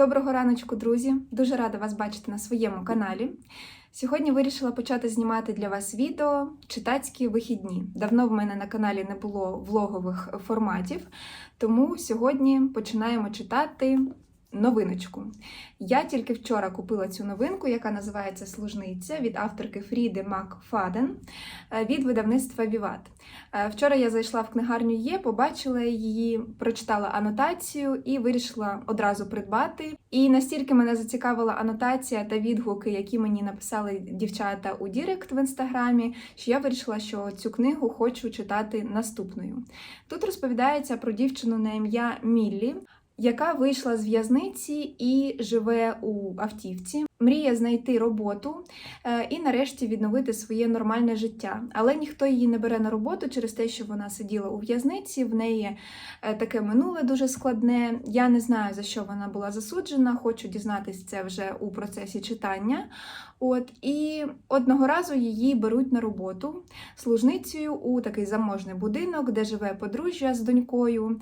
Доброго раночку, друзі! Дуже рада вас бачити на своєму каналі. Сьогодні вирішила почати знімати для вас відео читацькі вихідні. Давно в мене на каналі не було влогових форматів, тому сьогодні починаємо читати новиночку. Я тільки вчора купила цю новинку, яка називається Служниця від авторки Фріди Макфаден е, від видавництва Віват. Е, Вчора я зайшла в книгарню Є, побачила її, прочитала анотацію і вирішила одразу придбати. І настільки мене зацікавила анотація та відгуки, які мені написали дівчата у Дірект в інстаграмі, що я вирішила, що цю книгу хочу читати наступною. Тут розповідається про дівчину на ім'я Міллі. Яка вийшла з в'язниці і живе у автівці, мріє знайти роботу е, і нарешті відновити своє нормальне життя. Але ніхто її не бере на роботу через те, що вона сиділа у в'язниці. В неї е, таке минуле дуже складне. Я не знаю за що вона була засуджена. Хочу дізнатись це вже у процесі читання. От і одного разу її беруть на роботу служницею у такий заможний будинок, де живе подружжя з донькою.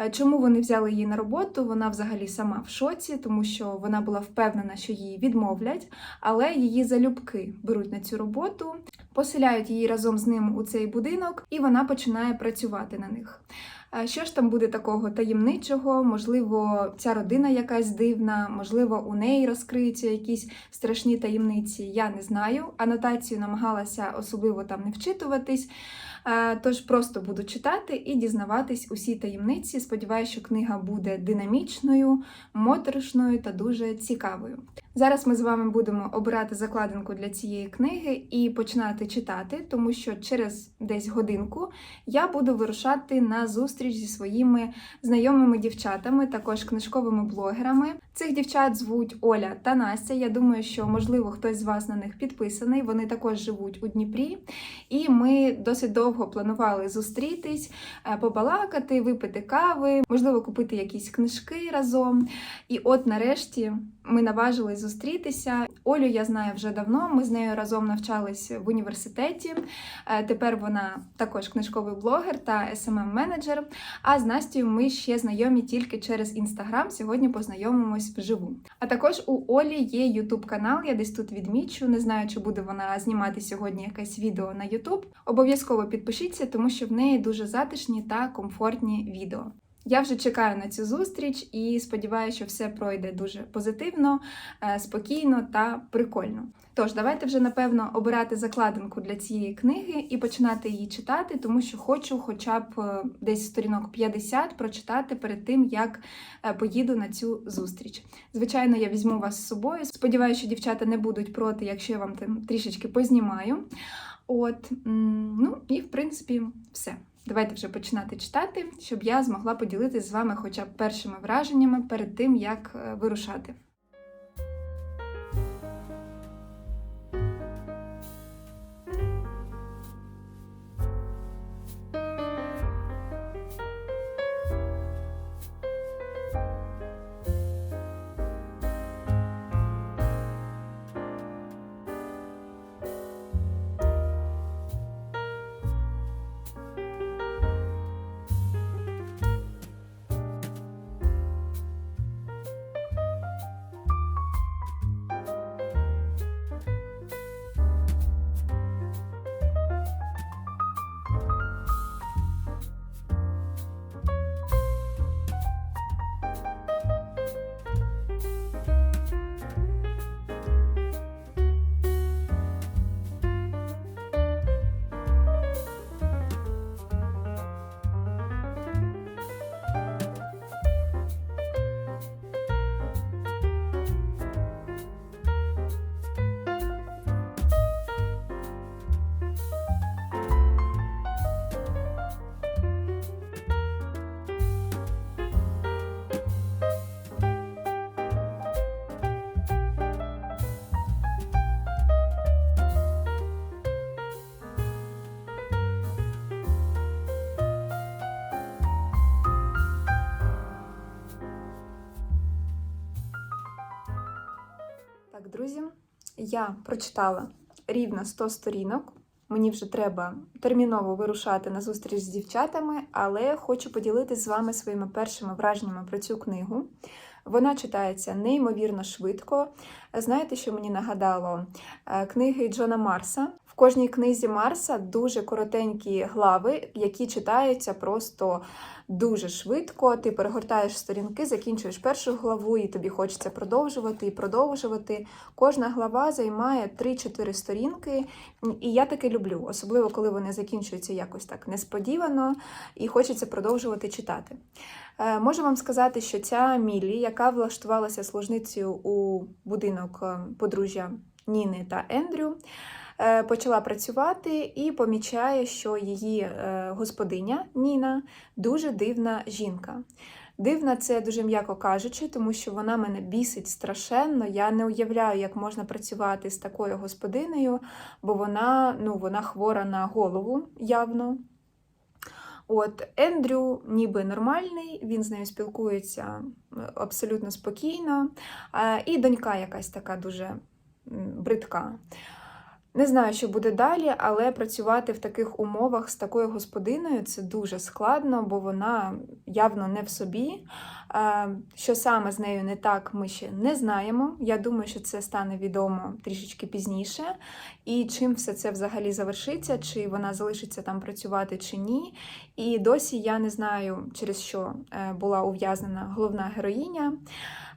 Е, Чому вони взяли її на роботу? Вона взагалі сама в шоці, тому що вона була впевнена, що її відмовлять, але її залюбки беруть на цю роботу, поселяють її разом з ним у цей будинок, і вона починає працювати на них. Е, Що ж там буде такого таємничого? Можливо, ця родина якась дивна, можливо, у неї розкриються якісь страшні таємниці. Я не знаю. Анотацію намагалася особливо там не вчитуватись. Е, Тож просто буду читати і дізнаватись усі таємниці. Сподіваюся, що книга буде динамічною, моторошною та дуже цікавою. Зараз ми з вами будемо обирати закладинку для цієї книги і починати читати, тому що через десь годинку я буду вирушати на зустріч зі своїми знайомими дівчатами, також книжковими блогерами. Цих дівчат звуть Оля та Настя. Я думаю, що можливо хтось з вас на них підписаний. Вони також живуть у Дніпрі, і ми досить довго планували зустрітись, е, побалакати, випити кави, можливо, купити якісь книжки разом. І от нарешті ми наважились зустрітися. Олю я знаю вже давно. Ми з нею разом навчались в університеті. Е, Тепер вона також книжковий блогер та smm менеджер А з Настю ми ще знайомі тільки через інстаграм. Сьогодні познайомимось вживу. А також у Олі є Ютуб канал. Я десь тут відмічу. Не знаю, чи буде вона знімати сьогодні якесь відео на Ютуб. Обов'язково підпишіться, тому що в неї дуже затишні та комфортні відео. Я вже чекаю на цю зустріч і сподіваюся, що все пройде дуже позитивно, е, спокійно та прикольно. Тож, давайте вже напевно обирати закладинку для цієї книги і починати її читати, тому що хочу, хоча б е, десь сторінок 50 прочитати перед тим, як е, поїду на цю зустріч. Звичайно, я візьму вас з собою. Сподіваюся, що дівчата не будуть проти, якщо я вам там трішечки познімаю. От, ну і в принципі все. Давайте вже починати читати, щоб я змогла поділитися з вами хоча б першими враженнями перед тим, як е, вирушати. Я прочитала рівно 100 сторінок. Мені вже треба терміново вирушати на зустріч з дівчатами, але хочу поділитися з вами своїми першими враженнями про цю книгу. Вона читається неймовірно швидко. Знаєте, що мені нагадало Е, книги Джона Марса? Кожній книзі Марса дуже коротенькі глави, які читаються просто дуже швидко. Ти перегортаєш сторінки, закінчуєш першу главу, і тобі хочеться продовжувати і продовжувати. Кожна глава займає 3-4 сторінки, і я таке люблю, особливо коли вони закінчуються якось так несподівано і хочеться продовжувати читати. Е, Можу вам сказати, що ця Міллі, яка влаштувалася служницею у будинок е, подружжя Ніни та Ендрю, почала працювати і помічає, що її е, господиня Ніна дуже дивна жінка. Дивна це дуже м'яко кажучи, тому що вона мене бісить страшенно. Я не уявляю, як можна працювати з такою господинею, бо вона, ну, вона хвора на голову явно. От Ендрю ніби нормальний, він з нею спілкується е, абсолютно спокійно. Е, І донька якась така дуже бридка. Не знаю, що буде далі, але працювати в таких умовах з такою господиною це дуже складно, бо вона явно не в собі. Е, Що саме з нею не так, ми ще не знаємо. Я думаю, що це стане відомо трішечки пізніше. І чим все це взагалі завершиться, чи вона залишиться там працювати чи ні. І досі я не знаю, через що е, була ув'язнена головна героїня.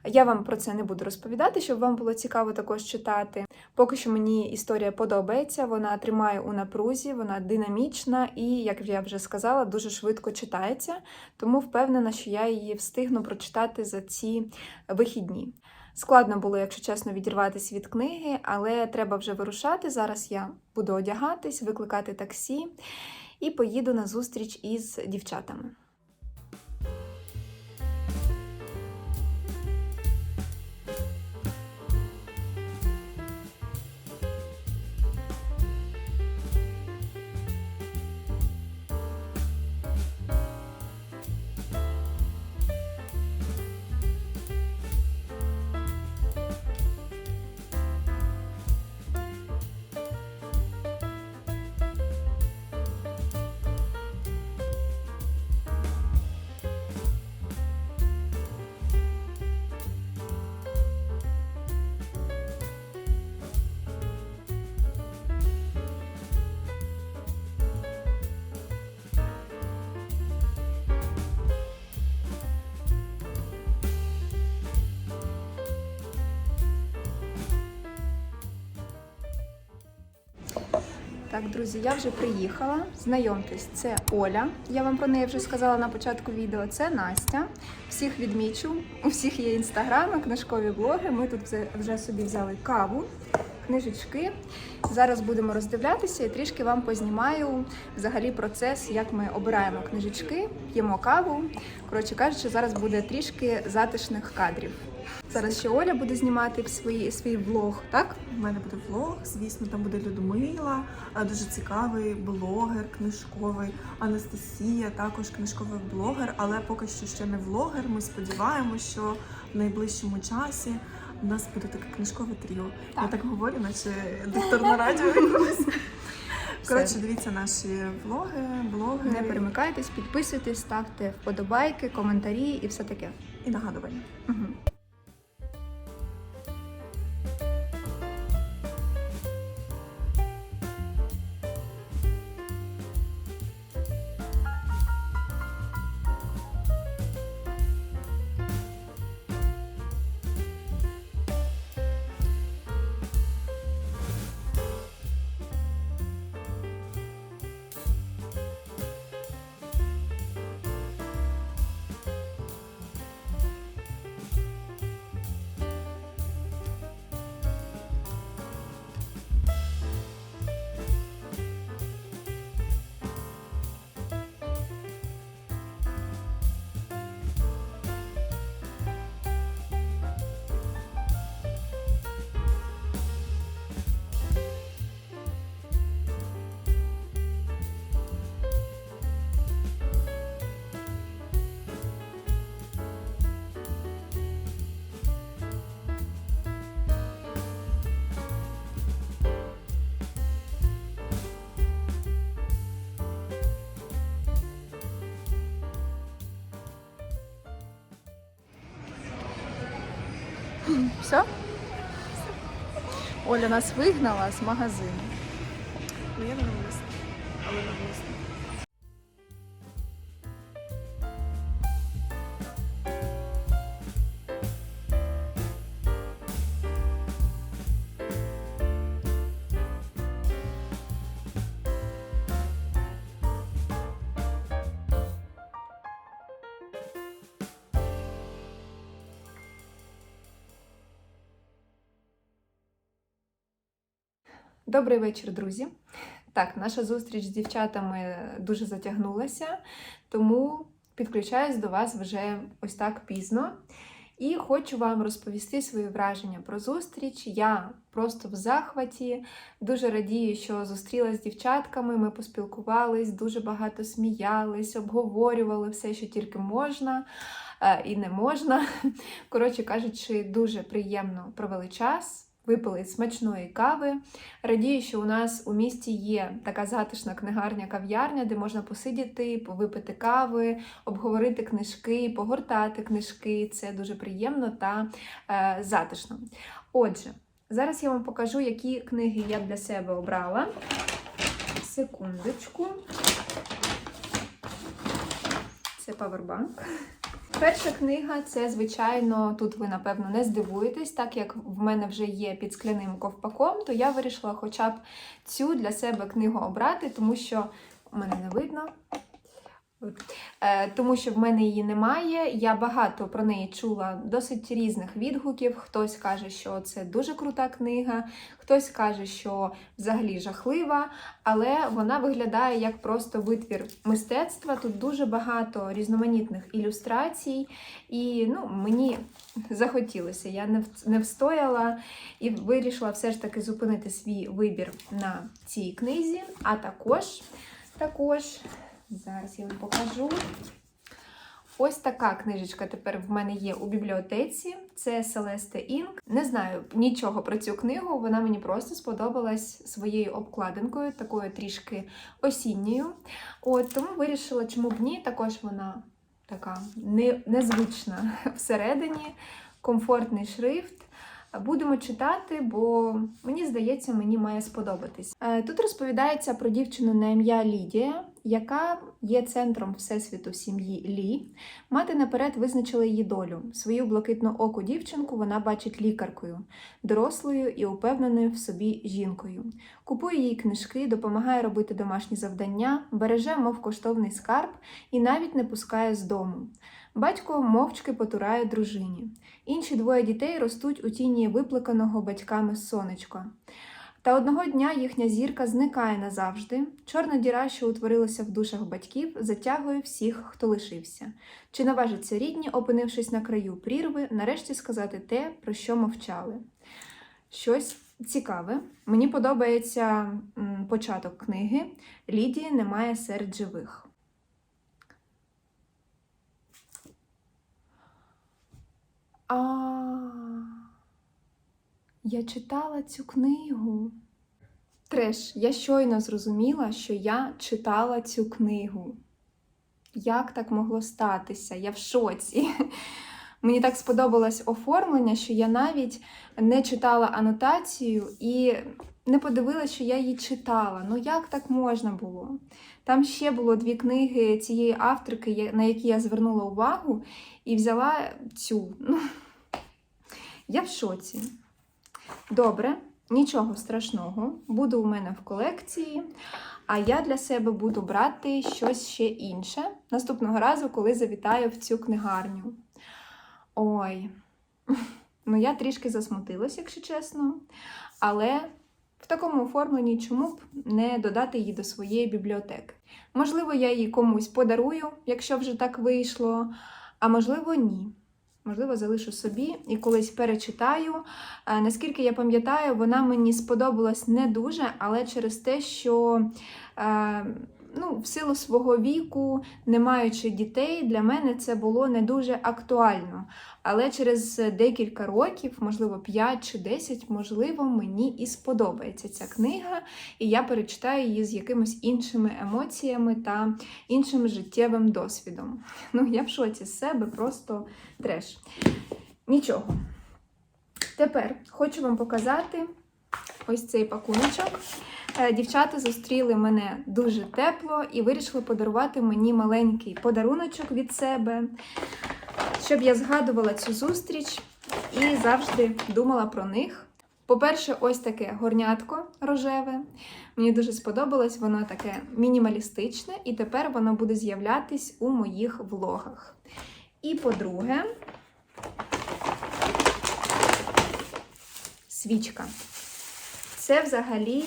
Я вам про це не буду розповідати, щоб вам було цікаво також читати. Поки що мені історія подобається, вона тримає у напрузі, вона динамічна і, як я вже сказала, дуже швидко читається, тому впевнена, що я її встигну прочитати за ці вихідні. Складно було, якщо чесно, відірватися від книги, але треба вже вирушати. Зараз я буду одягатись, викликати таксі і поїду на зустріч із дівчатами. Так, друзі, я вже приїхала. Знайомтесь, це Оля. Я вам про неї вже сказала на початку відео. Це Настя. Всіх відмічу. У всіх є інстаграми, книжкові блоги. Ми тут вже- собі взяли каву, книжечки. Зараз будемо роздивлятися і трішки вам познімаю взагалі процес, як ми обираємо книжечки, п'ємо каву. Коротше кажучи, зараз буде трішки затишних кадрів. Зараз ще Оля буде знімати свій, свій влог, так? У мене буде влог, звісно, там буде Людмила, дуже цікавий блогер, книжковий. Анастасія, також книжковий блогер, але поки що ще не влогер. Ми сподіваємося, що в найближчому часі у нас буде таке книжкове тріо. Я Так. так говорю, наче диктор на радіо якогось. Коротше, дивіться наші влоги, блоги Не перемикайтесь, підписуйтесь, ставте вподобайки, коментарі і все таке. і нагадування. Угу. Оля нас вигнала з магазину. Добрий вечір, друзі. Так, наша зустріч з дівчатами дуже затягнулася, тому підключаюсь до вас вже ось так пізно. І хочу вам розповісти свої враження про зустріч. Я просто в захваті. Дуже радію, що зустрілася з дівчатками. Ми поспілкувались, дуже багато сміялись, обговорювали все, що тільки можна е, і не можна. Коротше кажучи, дуже приємно провели час. Випили смачної кави. Радію, що у нас у місті є така затишна книгарня кав'ярня, де можна посидіти, повипити кави, обговорити книжки, погортати книжки. Це дуже приємно та е, затишно. Отже, зараз я вам покажу, які книги я для себе обрала. Секундочку. Це павербанк. Перша книга це, звичайно, тут ви, напевно, не здивуєтесь, так як в мене вже є під скляним ковпаком, то я вирішила хоча б цю для себе книгу обрати, тому що у мене не видно. Е, тому що в мене її немає. Я багато про неї чула досить різних відгуків. Хтось каже, що це дуже крута книга, хтось каже, що взагалі жахлива, але вона виглядає як просто витвір мистецтва. Тут дуже багато різноманітних ілюстрацій, і ну, мені захотілося. Я не встояла і вирішила все ж таки зупинити свій вибір на цій книзі. А також, також зараз я вам покажу. Ось така книжечка тепер в мене є у бібліотеці. Це Селесте Інк. Не знаю нічого про цю книгу. Вона мені просто сподобалась своєю обкладинкою, такою трішки осінньою. От тому вирішила, чому б ні. Також вона така не, незвична всередині, комфортний шрифт. Будемо читати, бо мені здається, мені має сподобатись. Е, Тут розповідається про дівчину на ім'я Лідія, яка є центром всесвіту сім'ї Лі. Мати наперед визначила її долю. Свою блакитну оку дівчинку вона бачить лікаркою, дорослою і упевненою в собі жінкою. Купує їй книжки, допомагає робити домашні завдання, береже, мов коштовний скарб, і навіть не пускає з дому. Батько мовчки потурає дружині. Інші двоє дітей ростуть у тіні виплаканого батьками сонечка. Та одного дня їхня зірка зникає назавжди. Чорна діра, що утворилася в душах батьків, затягує всіх, хто лишився. Чи наважаться рідні, опинившись на краю прірви, нарешті сказати те, про що мовчали? Щось цікаве. Мені подобається початок книги. Лідії немає серед живих. А, я читала цю книгу. Треш, я щойно зрозуміла, що я читала цю книгу. Як так могло статися? Я в шоці. Мені так сподобалось оформлення, що я навіть не читала анотацію і не подивилася, що я її читала. Ну як так можна було? Там ще було дві книги цієї авторки, на які я звернула увагу, і взяла цю. Ну, я в шоці. Добре, нічого страшного. Буде у мене в колекції. А я для себе буду брати щось ще інше наступного разу, коли завітаю в цю книгарню. Ой, ну я трішки засмутилась, якщо чесно. Але в такому оформленні чому б не додати її до своєї бібліотеки? Можливо, я її комусь подарую, якщо вже так вийшло, а можливо, ні. Можливо, залишу собі і колись перечитаю. Е, Наскільки я пам'ятаю, вона мені сподобалась не дуже, але через те, що е, ну, в силу свого віку, не маючи дітей, для мене це було не дуже актуально. Але через декілька років, можливо, 5 чи 10, можливо, мені і сподобається ця книга, і я перечитаю її з якимись іншими емоціями та іншим життєвим досвідом. Ну, я в шоці з себе, просто треш. Нічого. Тепер хочу вам показати ось цей пакуночок. Е, Дівчата зустріли мене дуже тепло і вирішили подарувати мені маленький подаруночок від себе, щоб я згадувала цю зустріч і завжди думала про них. По-перше, ось таке горнятко рожеве. Мені дуже сподобалось, воно таке мінімалістичне, і тепер воно буде з'являтись у моїх влогах. І по-друге, свічка. Це взагалі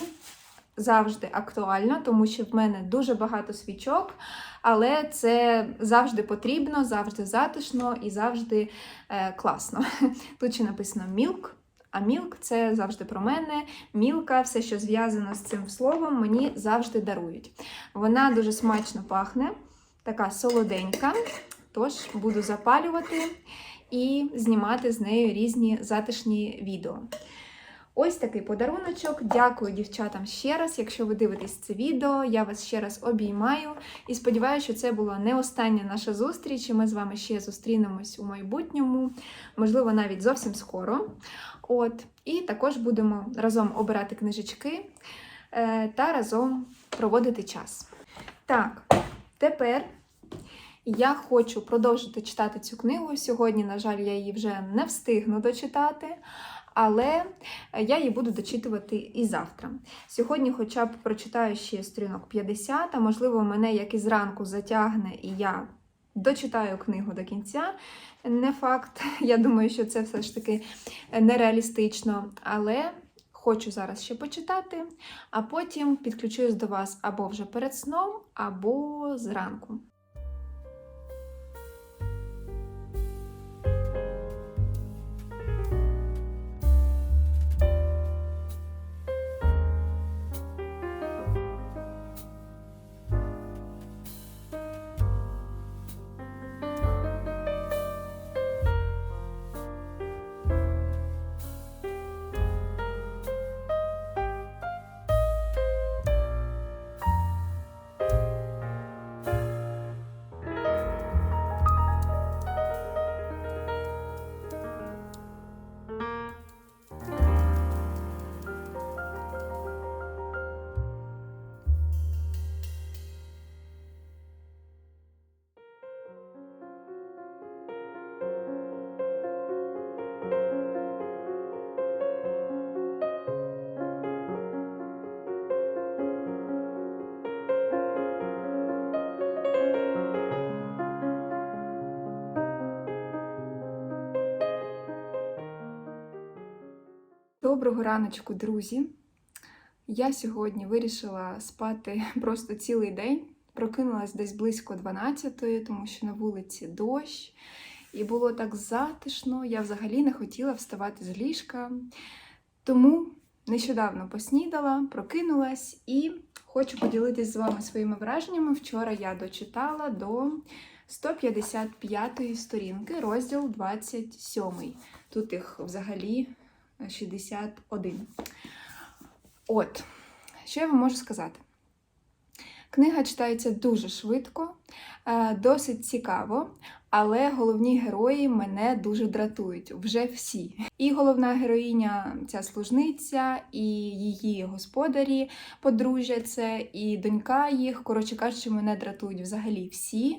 завжди актуально, тому що в мене дуже багато свічок, але це завжди потрібно, завжди затишно і завжди е, класно. Тут ще написано мілк. А мілк це завжди про мене. Мілка, все, що зв'язано з цим словом, мені завжди дарують. Вона дуже смачно пахне, така солоденька. Тож буду запалювати і знімати з нею різні затишні відео. Ось такий подаруночок. Дякую дівчатам ще раз. Якщо ви дивитесь це відео, я вас ще раз обіймаю і сподіваюся, що це була не остання наша зустріч. і Ми з вами ще зустрінемось у майбутньому, можливо, навіть зовсім скоро. От, і також будемо разом обирати книжечки е, та разом проводити час. Так, тепер я хочу продовжити читати цю книгу. Сьогодні, на жаль, я її вже не встигну дочитати, але я її буду дочитувати і завтра. Сьогодні, хоча б прочитаю ще сторінок 50, а можливо, мене як і зранку затягне, і я дочитаю книгу до кінця. Не факт, я думаю, що це все ж таки нереалістично, але хочу зараз ще почитати, а потім підключуюсь до вас або вже перед сном, або зранку. Доброго раночку, друзі! Я сьогодні вирішила спати просто цілий день. Прокинулась десь близько 12-ї, тому що на вулиці дощ. І було так затишно. Я взагалі не хотіла вставати з ліжка. Тому нещодавно поснідала, прокинулась і хочу поділитись з вами своїми враженнями. Вчора я дочитала до 155-ї сторінки, розділ 27. Тут їх взагалі 61. От, що я вам можу сказати? Книга читається дуже швидко, досить цікаво, але головні герої мене дуже дратують вже всі. І головна героїня ця служниця, і її господарі, подружжя це, і донька їх. Коротше кажучи, мене дратують взагалі всі.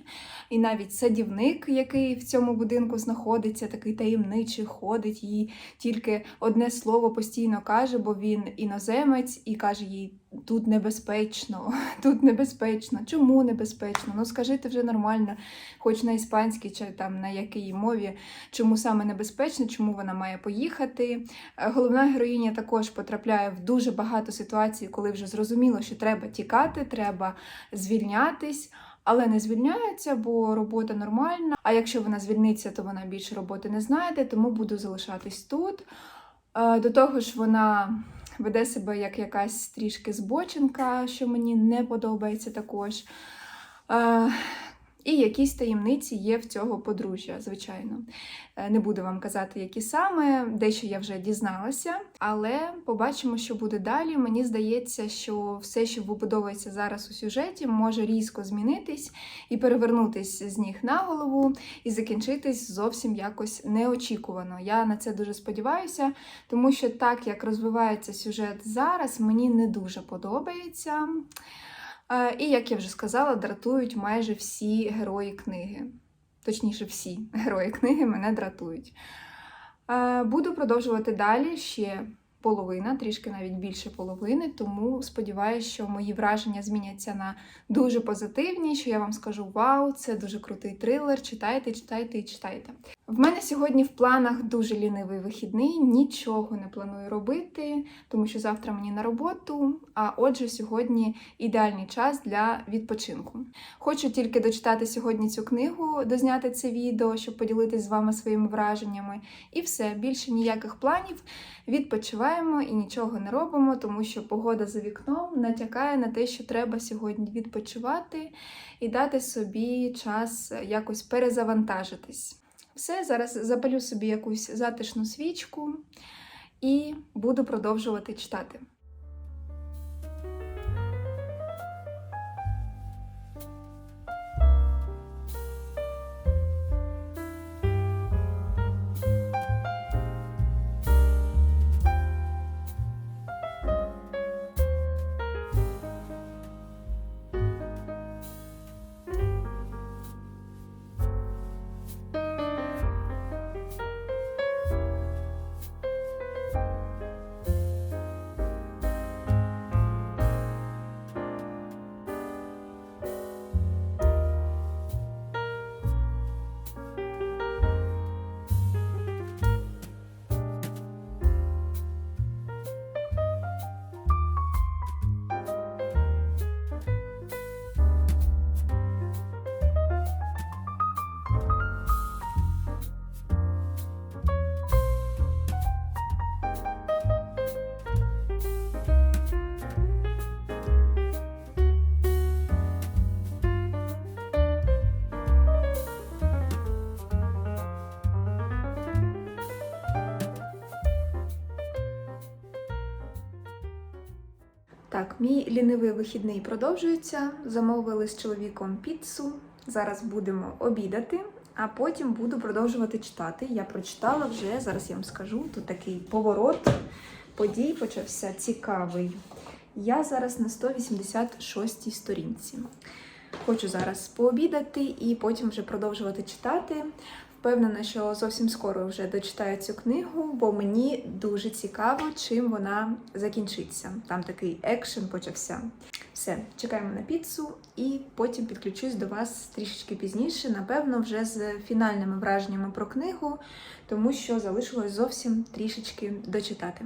І навіть садівник, який в цьому будинку знаходиться, такий таємничий, ходить, їй тільки одне слово постійно каже, бо він іноземець і каже їй. Тут небезпечно, тут небезпечно. Чому небезпечно? Ну скажите вже нормально, хоч на іспанській чи там на якій мові, чому саме небезпечно, чому вона має поїхати. Е, Головна героїня також потрапляє в дуже багато ситуацій, коли вже зрозуміло, що треба тікати, треба звільнятись. Але не звільняється, бо робота нормальна. А якщо вона звільниться, то вона більше роботи не знайде, тому буду залишатись тут. Е, До того ж, вона веде себе як якась трішки збочинка, що мені не подобається також. І якісь таємниці є в цього подружжя, звичайно. Е, Не буду вам казати, які саме, дещо я вже дізналася, але побачимо, що буде далі. Мені здається, що все, що вибудовується зараз у сюжеті, може різко змінитись і перевернутись з ніг на голову, і закінчитись зовсім якось неочікувано. Я на це дуже сподіваюся, тому що так як розвивається сюжет зараз, мені не дуже подобається. Е, І, як я вже сказала, дратують майже всі герої книги. Точніше, всі герої книги мене дратують. Е, Буду продовжувати далі ще половина, трішки навіть більше половини, тому сподіваюся, що мої враження зміняться на дуже позитивні, що я вам скажу: вау, це дуже крутий трилер. Читайте, читайте і читайте. В мене сьогодні в планах дуже лінивий вихідний, нічого не планую робити, тому що завтра мені на роботу. А отже, сьогодні ідеальний час для відпочинку. Хочу тільки дочитати сьогодні цю книгу, дозняти це відео, щоб поділитися з вами своїми враженнями. І все, більше ніяких планів. Відпочиваємо і нічого не робимо, тому що погода за вікном натякає на те, що треба сьогодні відпочивати і дати собі час якось перезавантажитись. Все, зараз запалю собі якусь затишну свічку і буду продовжувати читати. Так, мій лінивий вихідний продовжується. Замовили з чоловіком піцу. Зараз будемо обідати, а потім буду продовжувати читати. Я прочитала вже, зараз я вам скажу. Тут такий поворот подій почався цікавий. Я зараз на 186 сторінці. Хочу зараз пообідати і потім вже продовжувати читати. Впевнена, що зовсім скоро вже дочитаю цю книгу, бо мені дуже цікаво, чим вона закінчиться. Там такий екшен почався. Все, чекаємо на піцу і потім підключусь до вас трішечки пізніше, напевно, вже з фінальними враженнями про книгу, тому що залишилось зовсім трішечки дочитати.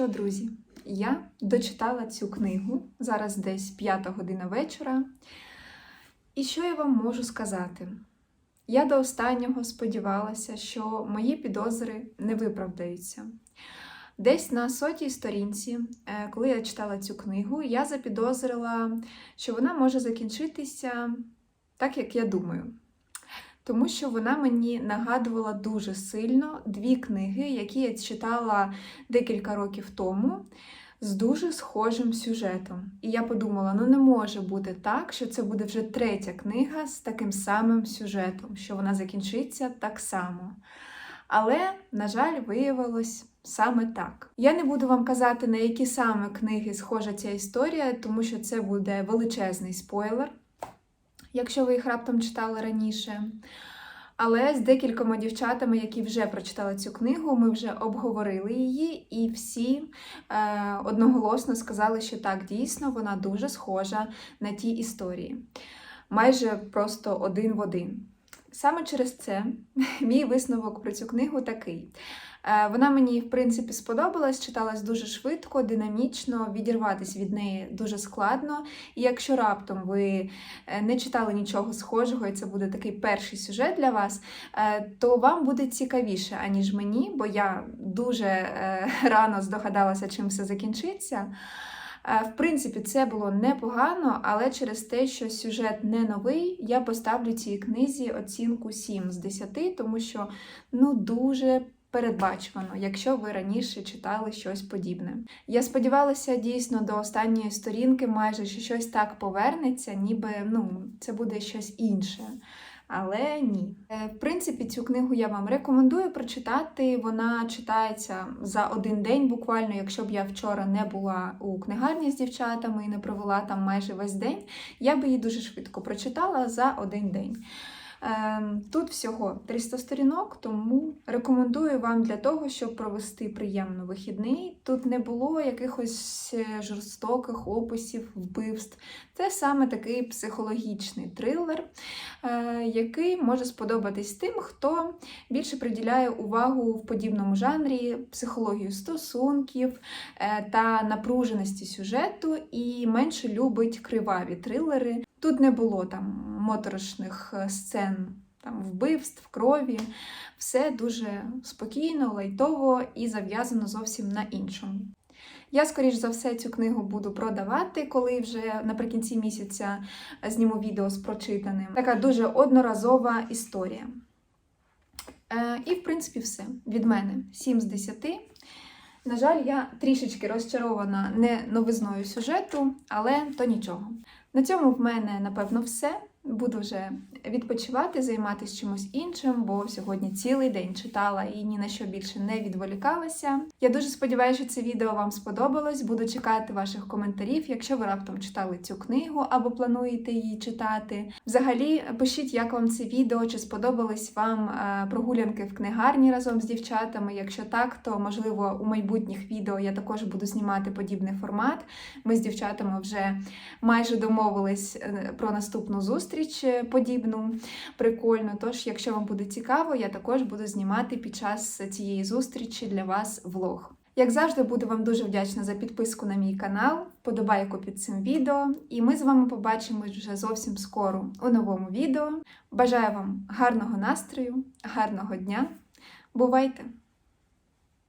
Що, друзі, я дочитала цю книгу. Зараз десь п'ята година вечора. І що я вам можу сказати? Я до останнього сподівалася, що мої підозри не виправдаються. Десь на сотій сторінці, е, коли я читала цю книгу, я запідозрила, що вона може закінчитися так, як я думаю. Тому що вона мені нагадувала дуже сильно дві книги, які я читала декілька років тому, з дуже схожим сюжетом. І я подумала: ну не може бути так, що це буде вже третя книга з таким самим сюжетом, що вона закінчиться так само. Але, на жаль, виявилось саме так. Я не буду вам казати, на які саме книги схожа ця історія, тому що це буде величезний спойлер. Якщо ви їх раптом читали раніше. Але з декількома дівчатами, які вже прочитали цю книгу, ми вже обговорили її, і всі е, одноголосно сказали, що так, дійсно, вона дуже схожа на ті історії. Майже просто один в один. Саме через це мій висновок про цю книгу такий. Е, Вона мені, в принципі, сподобалась, читалась дуже швидко, динамічно, відірватися від неї дуже складно. І якщо раптом ви е, не читали нічого схожого, і це буде такий перший сюжет для вас, е, то вам буде цікавіше, аніж мені, бо я дуже рано здогадалася, чим все закінчиться. В принципі, це було непогано, але через те, що сюжет не новий, я поставлю цій книзі оцінку 7 з 10, тому що ну дуже передбачувано, якщо ви раніше читали щось подібне. Я сподівалася дійсно до останньої сторінки, майже що щось так повернеться, ніби ну це буде щось інше. Але ні. Е, В принципі, цю книгу я вам рекомендую прочитати. Вона читається за один день, буквально, якщо б я вчора не була у книгарні з дівчатами і не провела там майже весь день, я би її дуже швидко прочитала за один день. Ем, Тут всього 300 сторінок, тому рекомендую вам для того, щоб провести приємно вихідний. Тут не було якихось е, жорстоких описів, вбивств. Це саме такий психологічний трилер, е, який може сподобатись тим, хто більше приділяє увагу в подібному жанрі психологію стосунків е, та напруженості сюжету і менше любить криваві трилери. Тут не було там моторошних е, сцен там, вбивств, крові. Все дуже спокійно, лайтово і зав'язано зовсім на іншому. Я, скоріш за все, цю книгу буду продавати, коли вже наприкінці місяця зніму відео з прочитаним. Така дуже одноразова історія. Е, і, в принципі, все. Від мене 7 з 10. На жаль, я трішечки розчарована не новизною сюжету, але то нічого. На цьому в мене, напевно, все. Буду вже відпочивати, займатися чимось іншим, бо сьогодні цілий день читала і ні на що більше не відволікалася. Я дуже сподіваюся, що це відео вам сподобалось. Буду чекати ваших коментарів, якщо ви раптом читали цю книгу або плануєте її читати. Взагалі, пишіть, як вам це відео, чи сподобались вам е, прогулянки в книгарні разом з дівчатами. Якщо так, то можливо у майбутніх відео я також буду знімати подібний формат. Ми з дівчатами вже майже домовились е, про наступну зустріч е, подібну, прикольну. Тож, якщо вам буде цікаво, я також буду знімати під час цієї зустрічі для вас влог. Як завжди, буду вам дуже вдячна за підписку на мій канал, вподобайку під цим відео, і ми з вами побачимось вже зовсім скоро у новому відео. Бажаю вам гарного настрою, гарного дня. Бувайте!